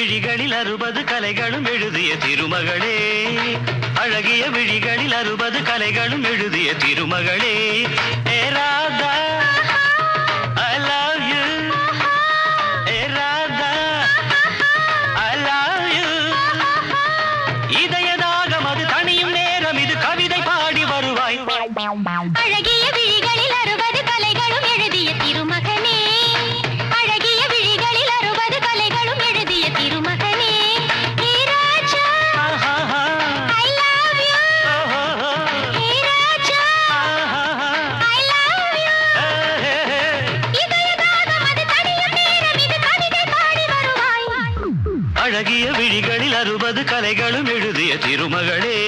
விழிகளில் அறுபது கலைகளும் எழுதிய திருமகளே. அழகிய விழிகளில் அறுபது கலைகளும் எழுதிய திருமகளே. அழகிய விழிகளில் அறுபது கலைகள் அழகிய விழிகளில் அறுபது கலைகளும் எழுதிய திருமகளே.